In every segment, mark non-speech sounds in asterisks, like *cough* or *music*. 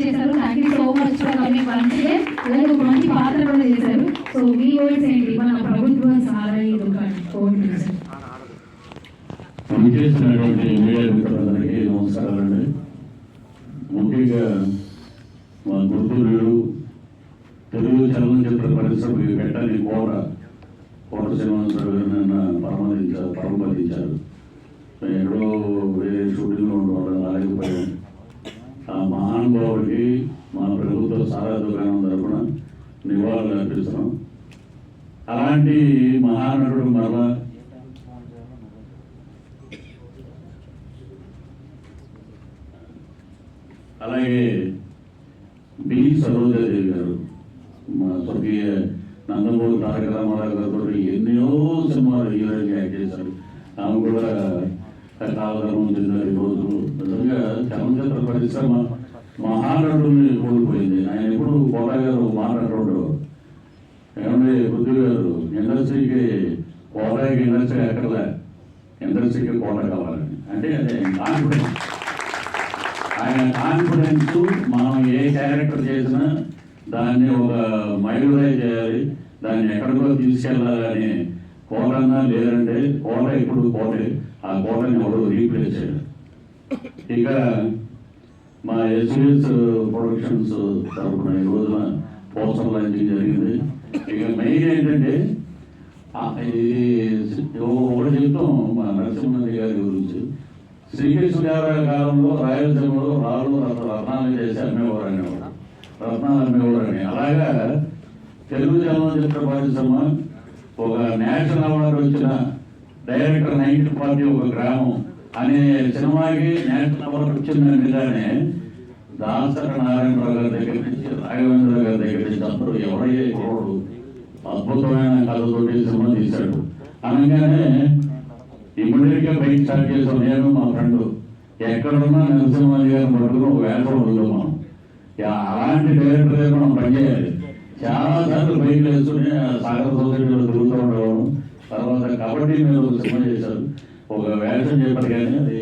చేశారు. Thank you so much coming once day అలాగే ఒక మంచి పాత్ర కూడా చేశారు. సో మీ వర్డ్స్ ఏంటి? మన ప్రభుత్వం సారై కోరుకుంటున్నారు పనిచేసినటువంటి మీడియా మిత్రులందరికీ నమస్కారాలండి ముఖ్యంగా మా గుర్తూరుడు తెలుగు చలనచిత్ర పరిశ్రమకి పెట్టని కోట కోట శ్రీనివాసరావు గారు నిన్న పరమదించారు పరమపదించారు. ఎక్కడో వేరే షూటింగ్లో ఉండడం వల్ల రాలేకపోయాం ఆ మహానుభావుడికి మన ప్రభుత్వ సారా దుకాణం తరఫున నివాళులు అర్పిస్తున్నాం. అలాంటి మహానటుడు మరలా అలాగే బి సరోజాదేవి గారు మా స్వర్గీయ నందమూరి తారక రామారావు గారితో ఎన్నో సినిమాలు హీరోయిన్ యాక్ట్ చేశారు ఆమె కూడా కాలధర్మం చెందారు ఈరోజు నిజంగా చలనచిత్ర పరిశ్రమ మహానటుని కోల్పోయింది ఆయన ఇప్పుడు కోట గారు మాట్లాడు ఏమంటే పృథ్వీ గారు ఇండస్ట్రీకి కోటకి ఇండస్ట్రీ ఎక్కడలే ఇండస్ట్రీకి కోట కావాలని. అంటే అదే కాన్ఫిడెన్స్ ఆయన కాన్ఫిడెన్స్ మనం ఏ క్యారెక్టర్ చేసినా దాన్ని ఒక మైలురాయి చేయాలి. దాన్ని ఎక్కడికో తీసుకెళ్ళాలని. కోటన్నా లేదంటే కోట ఇప్పుడు కోటే ఆ కోటని ఎవరు రీప్లేస్ చేయాలి. ఇక మా ఎస్ఎస్ ప్రొడక్షన్స్ తరఫున ఈ రోజున పోస్టర్ లాంచింగ్ జరిగింది. ఇక మెయిన్ ఏంటంటే ఇది ఒకటి చెప్తాం మా నరసింహ గారి గురించి. శ్రీకృష్ణదేవరాయ కాలంలో రాయలసీమలో రాళ్ళు రత్నాలు చేసి అమ్మేవారు అనేవాడు రత్నాలు అమ్మేవారు అని అలాగా తెలుగు చలనచిత్ర పరిశ్రమ ఒక నేషనల్ అవార్డు వచ్చిన డైరెక్టర్ నైన్టీ పార్టీ ఒక గ్రామం. అనే సినిమాకి నేషనల్ అవార్డు వచ్చిందంటేనే దాసర నారాయణరావు గారి దగ్గర నుంచి రాఘవేంద్ర గారి దగ్గర నుంచి అందరూ ఎవరయ్యే కుర్రోడు అద్భుతమైన కథతోటి సినిమా తీశాడు అనగానే ఇమ్మీడియట్గా బైక్ స్టార్ట్ చేసాం నేను మా ఫ్రెండ్ ఎక్కడున్నా నరసింహాలి గారు పట్టుకుని ఒక వేసం వదులు మనం. అలాంటి డైరెక్టర్ దగ్గర మనం పనిచేయాలి చాలా సార్లు బైక్ వేసుకుని సాగర సొసైటీలో తిరుగుతూ ఉండేవాడు. తర్వాత కబడ్డీ మీద ఒక సినిమా చేశారు ఒక వేషం చెప్పారు అది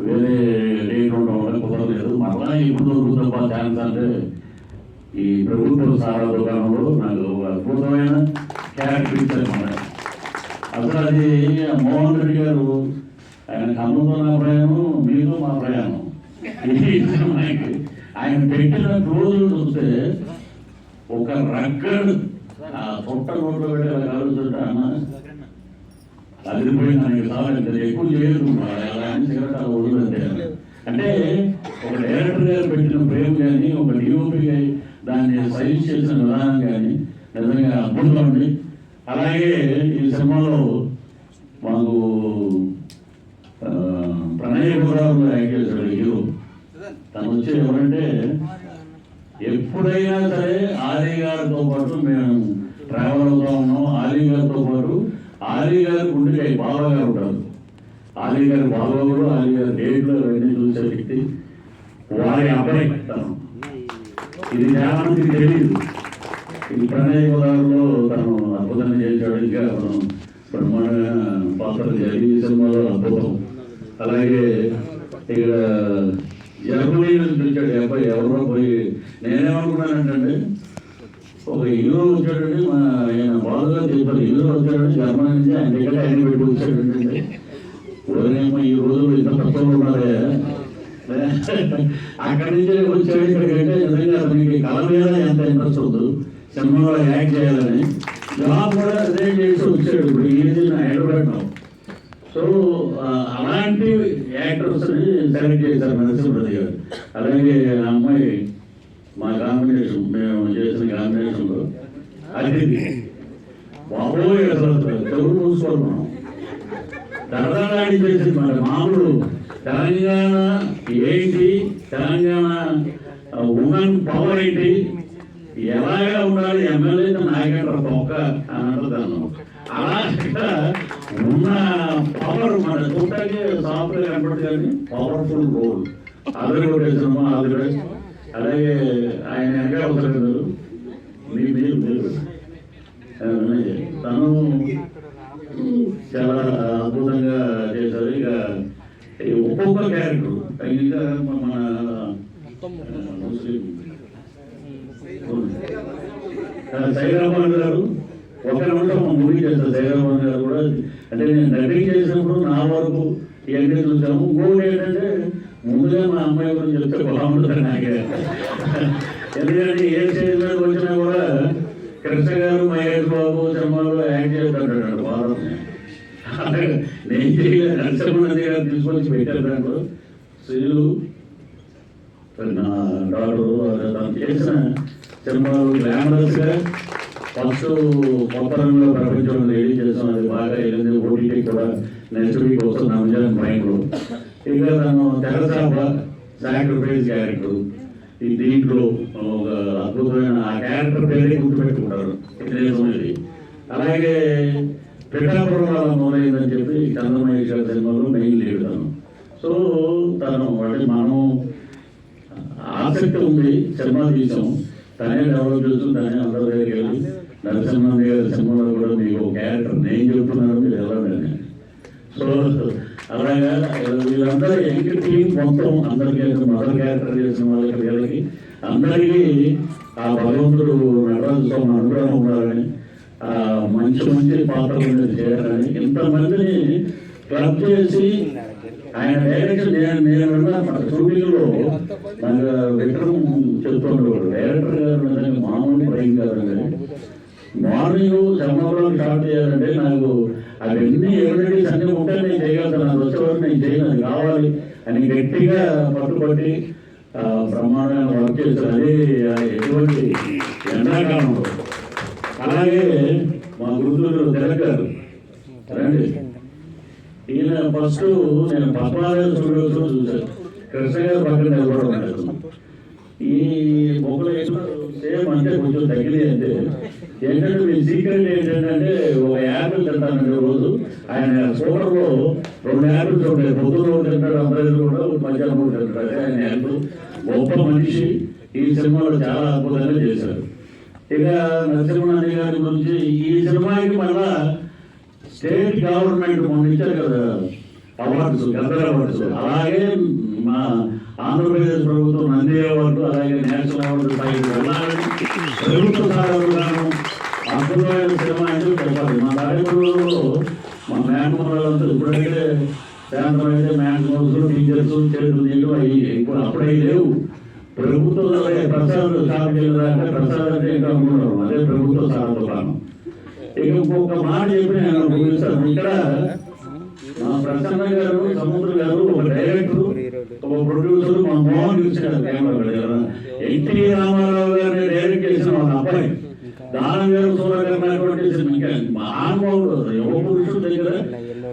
వేరే డేట్ ఉండడం వల్ల కుదరలేదు మరలా ఇప్పుడు దొరుకుతుందా ఛాన్స్ అంటే ఈ ప్రభుత్వ సారా దుకాణంలో నాకు ఒక అద్భుతమైన క్యారెక్టర్ ఇచ్చారు మన అసలు అది మోహన్ రెడ్డి గారు ఆయన కమ్మంతో నా ప్రయాణం మీతో మా ప్రయాణం. ఈ ఆయన పెట్టిన రోజులు చూస్తే ఒక రగ్గడ్ ఆ పొట్ట నోట్లో పెట్టే అలా కలుగుతుంటే అన్న అదిరిపోయింది ఆయనకి చాలా ఇంకా ఎక్కువ చేయదు అలా అని సిగరెట్ అలా వదలంటే అంటే ఒక డైరెక్టర్ గారు పెట్టిన ప్రేమ కానీ ఒక డిఓపి దాన్ని సజెస్ట్ చేసిన విధానం కానీ నిజంగా అద్భుతంగా ఉంది అలాగే ఈ సినిమాలో మాకు ప్రణయ ప్రణయ్ యాక్ట్ చేశాడు హీరో తను వచ్చి ఎవరంటే ఎప్పుడైనా సరే ఆర్య గారితో పాటు మేము ట్రావెల్ అవుతా ఉన్నాం ఆలీ గారితో పాటు ఆలీ గారి గుండెకాయ బావ గారు ఉంటారు ఆలీ గారి బావ కూడా ఆలీ గారి డేట్లో అవన్నీ చూసే వ్యక్తి వారి అబ్బాయి తను ఇది చాలా తెలియదు. ఈ ప్రణయ గోదావరిలో తను అద్భుతంగా చేశాడు ఇంకా మనం బ్రహ్మాండంగా పాత్రలు జరిగి సినిమాలో అద్భుతం. అలాగే ఇక్కడ జర్మనీ నుంచి వచ్చాడు అబ్బాయి ఎవరో పోయి? నేనేమనుకున్నానంటే ఒక హీరో వచ్చాడండి. మా ఆయన బాధగా తెలిపారు హీరో వచ్చాడండి జర్మనీ నుంచి ఆయన దగ్గర ఆయన పెట్టి వచ్చాడంటే ఉదయం ఈ రోజు ఇంత తక్కువ ఉన్నారే *laughs* అక్కడి నుంచి వచ్చాడు ఇక్కడికంటే నిజంగా అతనికి కళ మీద ఎంత ఇంట్రెస్ట్ ఉంది సినిమాలో యాక్ట్ చేయాలని జాబ్ కూడా అదే చేసి వచ్చాడు ఇప్పుడు ఈ నా ఎడబెట్టడం సో అలాంటి యాక్టర్స్ని సెలెక్ట్ చేశారు నరసింహరెడ్డి గారు. అలాగే ఆ అమ్మాయి మా కాంబినేషన్ మేము చేసిన కాంబినేషన్లో అతిథి. బాబోయ్ అసలు చెవులు మూసుకోవాలి దరదాడి చేసింది మాట మామూలు తెలంగాణ ఏంటి తెలంగాణ ఉమెన్ పవర్ ఏంటి? ఎలాగా ఉండాలి? ఎమ్మెల్యే నాయకుడు తొక్క అని అంటున్నాను అలాగా ఉన్న పవర్ మన చూడటానికి సాఫ్ట్వేర్ కనపడదు కానీ పవర్ఫుల్ రోల్. అది కూడా సినిమా అది కూడా. అలాగే ఆయన ఎక్కడ అవసరం మీ మీరు మీరు. తను చాలా అద్భుతంగా చేశారు. ఇక ఒక్కొక్క క్యారెక్టర్ ఇంకా మన సైరాబాద్ గారు ఒక నిమిషం మూవీ చేస్తారు సైరాబాద్ గారు కూడా అంటే నేను డబ్బింగ్ చేసినప్పుడు నా వరకు ఇవన్నీ చూసాము ఇంకోటి ఏంటంటే ముందుగా మా అమ్మాయి గురించి చెప్తే బాగుంటుంది నాకే ఎందుకంటే ఏ స్టేజ్ మీద వచ్చినా కూడా కృష్ణ గారు మహేష్ బాబు సినిమాలో యాక్ట్ చేస్తుంటాడు వారం నేను చేయలేదు నరసింహనంది గారు తీసుకొచ్చి పెట్టారు దాంట్లో స్త్రీలు చేసిన సినిమాలు ఫస్ట్ ప్రపంచంలో రెడీ చేసాం అది బాగా వెళ్ళింది ఓటీటీ కూడా నెక్స్ట్ వీక్ వస్తుంది అంజన్ మైండ్లో ఇక తను తెరసాప సాక్రిఫైస్ క్యారెక్టర్ ఈ దీంట్లో ఒక అద్భుతమైన ఆ క్యారెక్టర్ పేరే గుర్తుపెట్టుకుంటారు ఇది అలాగే పిఠాపురం మొదలైందని చెప్పి చంద్రమహేష్ గారి సినిమాలో మెయిన్ లీడ్ తను. సో తను అంటే మనం ఆసక్తి ఉంది సినిమా తీసాం. తనే డెవలప్ చేస్తూ తనే అందరి దగ్గరికి వెళ్ళి నరసింహ గారి సినిమాలో కూడా మీకు క్యారెక్టర్ నేను చెప్తున్నాను మీరు వెళ్ళాలని సో అలాగా వీళ్ళందరూ యంగ్ టీం మొత్తం అందరికీ మదర్ క్యారెక్టర్ చేసిన వాళ్ళకి వీళ్ళకి అందరికీ ఆ భగవంతుడు నటరాజుతో అనుగ్రహం ఉండాలని మంచి మంచి పాత్రలు చేయాలని ఇంతమందిని క్లబ్ చేసి ఆయన డైరెక్షన్ నేను నేను విన్నా షూటింగ్లో నాకు విక్రమ్ చెప్తుండేవాడు. డైరెక్టర్ గారు మామూలు బ్రెయిన్ కాదు మార్నింగ్ సమాధానం స్టార్ట్ చేయాలంటే నా అవన్నీ ఎవిడెన్స్ అన్ని ఉంటే నేను చేయగలుగుతాను నాకు వచ్చేవారు నేను చేయను అది కావాలి అని గట్టిగా పట్టుబట్టి ఆ, బ్రహ్మాండంగా వర్క్ చేశారు అదే ఆ ఎటువంటి ఎండాకాలంలో అలాగే మా గురువులు తెలకారు రండి ఈయన ఫస్ట్ నేను పద్మాలయం చూడవచ్చు చూశాను. కృష్ణ గారు పక్కన నిలబడడం ఈ మొక్కలు సేమ్ అంటే కొంచెం తగ్గినాయి అంటే ఏంటంటే మీ సీక్రెట్ ఏంటంటే ఒక యాపిల్ తింటానండి రోజు ఆయన స్కూటర్ రెండు యాపిల్స్ ఉంటాయి. పొద్దులో తింటాడు అందరూ కూడా మధ్యాహ్నం కూడా తింటాడు. ఆయన యాపిల్ గొప్ప మనిషి. ఈ సినిమాలో చాలా అద్భుతంగా చేశారు. ఇక నరసింహారెడ్డి గారి గురించి ఈ సినిమాకి మళ్ళా స్టేట్ గవర్నమెంట్ మొన్న ఇచ్చారు కదా. అవార్డ్స్ గద్దర్ అవార్డ్స్ అలాగే మా ఆంధ్రప్రదేశ్ ప్రభుత్వం నంది అవార్డు అలాగే నేషనల్ అవార్డు స్థాయికి వెళ్ళాలని ప్రభుత్వ సాధనలను అద్భుతమైన సినిమా అని చెప్పాలి. మా కార్యక్రమంలో మా మేనమాలంతా ఇప్పుడైతే సాయంత్రం అయితే మేనమాల్స్ టీచర్స్ చేతులు నీళ్ళు అవి ఇప్పుడు అప్పుడై లేవు. ప్రభుత్వం అలాగే ప్రసాద్ స్టార్ట్ చేయాలంటే ప్రసాద్ అంటే ఇంకా అనుకున్నారు అదే ప్రభుత్వ సాధన ఇక ఇంకొక మాట చెప్పి నేను ఇక్కడ ప్రసన్న గారు సముద్ర గారు ఒక డైరెక్టర్ ఒక ప్రొడ్యూసర్ మా మోహన్ చూసారు ఎన్టీ రామారావు గారిని డైరెక్ట్ చేసిన ఒక అబ్బాయి. దానం గారు సూర్యకర్ణటువంటి మహానుభావుడు యువ పురుషుడు దగ్గర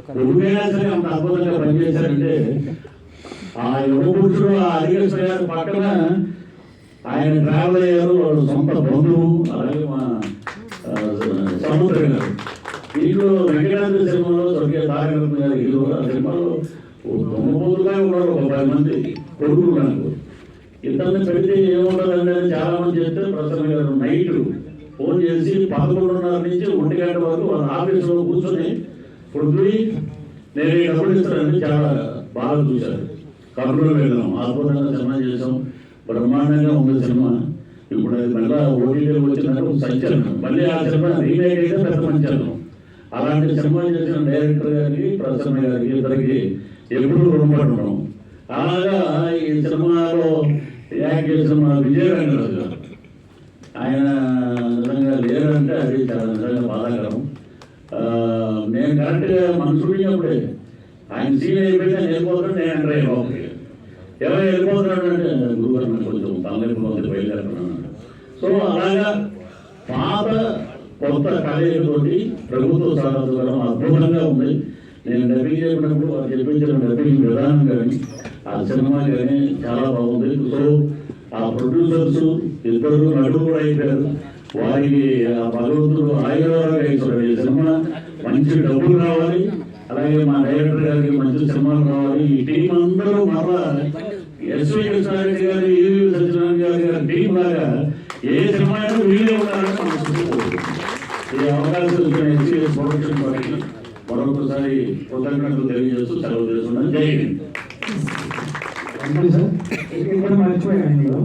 కొడుకైనా సరే అంత అద్భుతంగా పనిచేశారంటే ఆ యువ పురుషుడు ఆ హరికృష్ణ గారి పక్కన ఆయన ట్రావెల్ అయ్యారు వాళ్ళు సొంత బంధువు అలాగే మా సముద్ర గారు దీంట్లో వెంకటాద్రి సినిమాలో స్వర్గీయ తారకరత్న గారి హీరో ఆ సినిమాలో దొంగపోతుగా ఉన్నారు ఒక పది మంది కొడుకులు నాకు. ఇతన్ని పెడితే ఏముండదండి అని చాలా మంది చెప్తే ప్రసన్న గారు నైట్ ఫోన్ చేసి పదకొండున్నర నుంచి ఒంటి గంట వరకు వాళ్ళ ఆఫీసులో కూర్చొని పృథ్వీ నేను ఈ డబ్బులు ఇస్తానని చాలా బాగా చూశారు. కబుర్లో వెళ్ళాం అద్భుతంగా సినిమా చేసాం బ్రహ్మాండంగా ఉంది సినిమా. ఇప్పుడు అది మళ్ళా ఓటీటీలో వచ్చిందంటే సంచలనం. మళ్ళీ ఆ సినిమా రీమేక్ అయితే పెద్ద సంచలనం. అలాంటి సినిమా చేసిన డైరెక్టర్ గారికి ప్రసన్న గారికి ఇద్దరికి ఎప్పుడు రుణపడి ఉన్నాం అలాగా ఈ సినిమాలో యాక్ట్ చేసిన మా విజయరంగరాజు గారు. ఆయన నిజంగా లేరంటే అది చాలా నిజంగా బాధాకరం. నేను కరెక్ట్గా మన చూడినప్పుడే ఆయన సీన్ అయిపోయినా నేను నేను ఎంటర్ అయిపోతాను ఎవరు వెళ్ళిపోతున్నాడు అంటే గురుగారు కొంచెం తలనొప్పి బయలుదేరుతున్నాను. సో అలాగా పాత కొత్త కలయికతోటి ప్రభుత్వ సాధన అద్భుతంగా ఉంది. నేను డబ్బింగ్ చేసినప్పుడు వారు చెప్పించిన డబ్బింగ్ విధానం కానీ ఆ సినిమా కానీ చాలా బాగుంది. సో ఆ ప్రొడ్యూసర్స్ ఇద్దరు నటులు కూడా అయిపోయారు. వారికి ఆ భగవంతుడు ఆయుర్వేదంగా ఇచ్చాడు ఈ సినిమా మంచి డబ్బులు రావాలి. అలాగే మా డైరెక్టర్ గారికి మంచి సినిమాలు రావాలి. ఈ టీం అందరూ మరలా ఎస్వి కృష్ణారెడ్డి గారు ఈవి సత్యనారాయణ గారి టీం లాగా ఏ సినిమా అయినా వీళ్ళే ఉండాలని మనం చూసుకోవాలి ఈ అవకాశం ఇచ్చిన ఎస్సీఎస్ ప్రొడక్షన్ వారికి మరొకసారి కృతజ్ఞతలు తెలియజేస్తూ సెలవు చేస్తున్నాను జై హింద్. మర్చిపోయాను